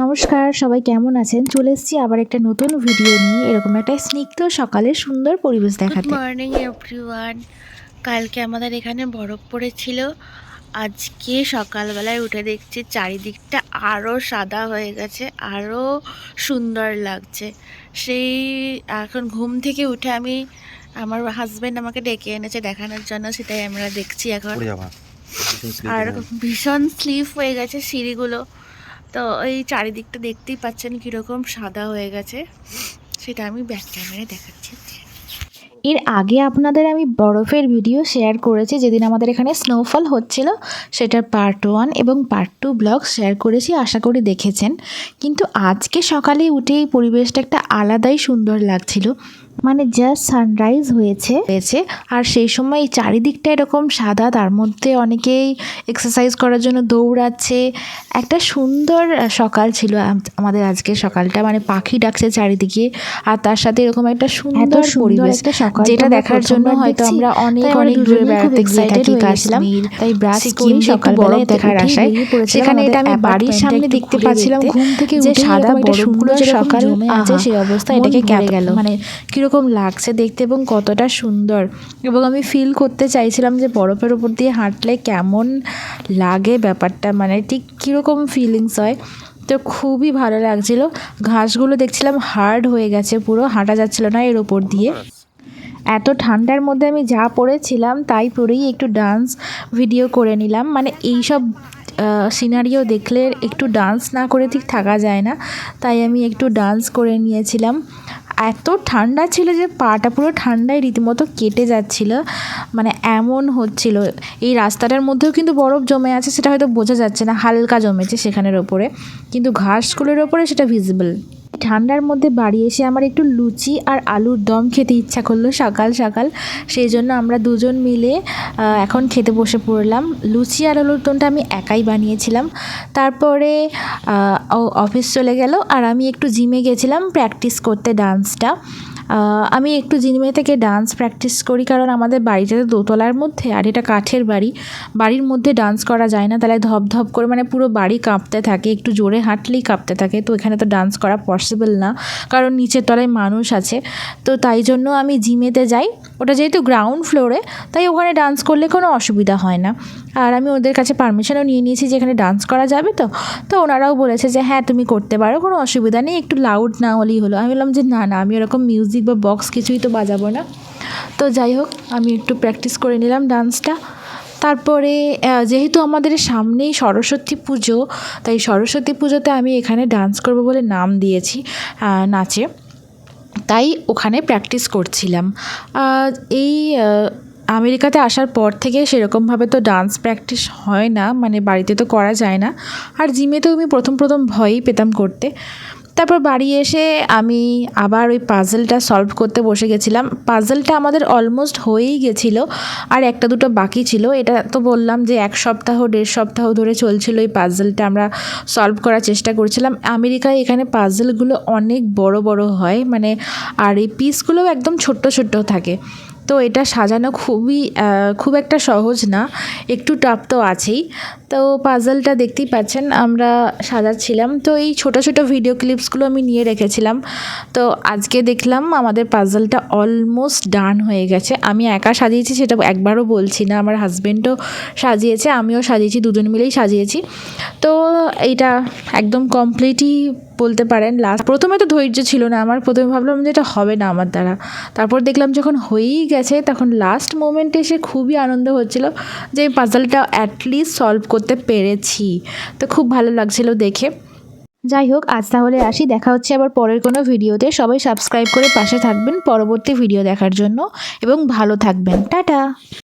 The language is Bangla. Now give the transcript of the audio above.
নমস্কার সবাই কেমন আছেন? চলে এসেছি আবার একটা নতুন ভিডিও নিয়ে। এরকম একটা স্নিগ্ধ সকালের সুন্দর পরিবেশ গুড দেখাতে। মর্নিং এভরিওয়ান কালকে আমাদের এখানে বরফ পড়েছিল। আজকে সকালবেলায় উঠে দেখছি চারিদিকটা আরও সাদা হয়ে গেছে আরও সুন্দর লাগছে। সেই এখন ঘুম থেকে উঠে আমি আমার হাজব্যান্ড আমাকে ডেকে এনেছে দেখানোর জন্য সেটাই আমরা দেখছি এখন। আর ভীষণ স্লিপ হয়ে গেছে সিঁড়িগুলো। তো এই চারিদিকটা দেখতেই পাচ্ছেন কীরকম সাদা হয়ে গেছে। সেটা আমি ব্যাক ক্যামেরায় দেখাচ্ছি। এর আগে আপনাদের আমি বরফের ভিডিও শেয়ার করেছি যেদিন আমাদের এখানে স্নোফল হচ্ছিল সেটার পার্ট ওয়ান এবং পার্ট টু ব্লগ শেয়ার করেছি আশা করি দেখেছেন। কিন্তু আজকে সকালে উঠে এই পরিবেশটা একটা আলাদাই সুন্দর লাগছিল। মানে জাস্ট সানরাইজ হয়েছে। হয়েছে আর সেই সময় এই চারিদিকটা এরকম সাদা তার মধ্যে অনেকেই এক্সারসাইজ করার জন্য দৌড়াচ্ছে। একটা সুন্দর সকাল ছিল আমাদের আজকের সকালটা। মানে পাখি ডাকছে চারিদিকে আর তার সাথে এরকম একটা সুন্দর পরিবেশ। যেটা দেখার জন্য হয়তো আমরা অনেক অনেক দূরে বেড়াতে গিয়ে থাকি কাশ্মীর তাই ব্রাশ করি সকালবেলায় দেখার আশায় সেখানে এটা আমি বাড়ির সামনে দেখতে পাচ্ছিলাম ঘুম থেকে যে সাদা বরফগুলো যে সকাল আছে সেই অবস্থা এটাকে গেল। মানে কীরকম লাগছে দেখতে এবং কতটা সুন্দর। এবং আমি ফিল করতে চাইছিলাম যে বরফের উপর দিয়ে হাঁটলে কেমন লাগে ব্যাপারটা মানে ঠিক কীরকম ফিলিংস হয়। তো খুবই ভালো লাগছিল। ঘাসগুলো দেখছিলাম হার্ড হয়ে গেছে পুরো হাঁটা যাচ্ছিল না এর ওপর দিয়ে। এত ঠান্ডার মধ্যে আমি যা পড়েছিলাম তাই পরেই একটু ডান্স ভিডিও করে নিলাম। মানে এই সব সিনারিও দেখলে একটু ডান্স না করে ঠিক থাকা যায় না। তাই আমি একটু ডান্স করে নিয়েছিলাম। এত ঠান্ডা ছিল যে পাটা পুরো ঠান্ডায় রীতিমতো কেটে যাচ্ছিল। মানে এমন হচ্ছিল। এই রাস্তাটার মধ্যেও কিন্তু বরফ জমে আছে, সেটা হয়তো বোঝা যাচ্ছে না। হালকা জমেছে সেখানের ওপরে। কিন্তু ঘাসগুলোর ওপরে সেটা ভিজিবল ঠান্ডার মধ্যে বাড়ি এসে আমার একটু লুচি আর আলুর দম খেতে ইচ্ছা করল সকাল সকাল। সেই জন্য আমরা দুজন মিলে এখন খেতে বসে পড়লাম। লুচি আর আলুর দমটা আমি একাই বানিয়েছিলাম। তারপরে অফিস চলে গেল আর আমি একটু জিমে গেছিলাম প্র্যাকটিস করতে ডান্সটা আমি একটু জিমে থেকে ডান্স প্র্যাকটিস করি, কারণ আমাদের বাড়িটা তো দোতলার মধ্যে, আর এটা কাঠের বাড়ি। বাড়ির মধ্যে ডান্স করা যায় না, তাহলে ধপ ধপ করে মানে পুরো বাড়ি কাঁপতে থাকে, একটু জোরে হাঁটলেই কাঁপতে থাকে, তো এখানে তো ডান্স করা পসিবল না, কারণ নিচের তলায় মানুষ আছে। তো তাই জন্য আমি জিমেতে যাই, ওটা যেহেতু গ্রাউন্ড ফ্লোরে তাই ওখানে ডান্স করলে কোনো অসুবিধা হয় না। আর আমি ওদের কাছে পারমিশনও নিয়ে নিয়েছি যে এখানে ডান্স করা যাবে তো তো ওনারাও বলেছে যে হ্যাঁ তুমি করতে পারো, কোনো অসুবিধা নেই, একটু লাউড না হলেই হলো। আমি বললাম যে না না, আমি ওরকম মিউজিক বা বক্স কিছুই তো বাজাবো না। তো যাই হোক, আমি একটু প্র্যাকটিস করে নিলাম ডান্সটা তারপরে যেহেতু আমাদের সামনেই সরস্বতী পুজো, তাই সরস্বতী পুজোতে আমি এখানে ডান্স করব বলে নাম দিয়েছি নাচে। তাই ওখানে প্র্যাকটিস করছিলাম। এই আমেরিকাতে আসার পর থেকে সেরকমভাবে তো ডান্স প্র্যাকটিস হয় না মানে বাড়িতে তো করা যায় না। আর জিমে তো আমি প্রথম প্রথম ভয়ই পেতাম করতে। তারপর বাড়ি এসে আমি আবার ওই পাজলটা সলভ করতে বসে গেছিলাম। পাজলটা আমাদের অলমোস্ট হয়েই গেছিল, আর একটা দুটো বাকি ছিল। এটা তো বললাম যে এক সপ্তাহ, দেড় সপ্তাহ ধরে চলছিল এই পাজলটা আমরা সলভ করার চেষ্টা করছিলাম। আমেরিকায় এখানে পাজলগুলো অনেক বড় বড় হয়। মানে আর এই পিসগুলোও একদম ছোট্ট ছোট্ট থাকে। তো এটা সাজানো খুবই খুব একটা সহজ না, একটু টাফ তো আছেই। তো পাজলটা দেখতেই পাচ্ছেন, আমরা সাজাচ্ছিলাম। তো এই ছোটো ছোটো ভিডিও ক্লিপসগুলো আমি নিয়ে রেখেছিলাম। তো আজকে দেখলাম আমাদের পাজলটা অলমোস্ট ডান হয়ে গেছে। আমি একা সাজিয়েছি, সেটা একবারও বলছি না, আমার হাজব্যান্ডও সাজিয়েছে, আমিও সাজিয়েছি, দুজন মিলেই সাজিয়েছি। তো এইটা একদম কমপ্লিটই বলতে পারেন লাস্ট প্রথমে তো ধৈর্য ছিল না, আমার প্রথমে ভাবলাম যে এটা হবে না আমার দ্বারা। তারপর দেখলাম যখন হয়েই গেছে, তখন লাস্ট মোমেন্টে এসে খুবই আনন্দ হচ্ছিল যে পাজলটা অ্যাটলিস্ট সলভ করতে পেরেছি। তো খুব ভালো লাগছিল দেখে। যাই হোক, আজ তাহলে আসি, দেখা হচ্ছে আবার পরের কোনো ভিডিওতে। সবাই সাবস্ক্রাইব করে পাশে থাকবেন পরবর্তী ভিডিও দেখার জন্য, এবং ভালো থাকবেন। টাটা!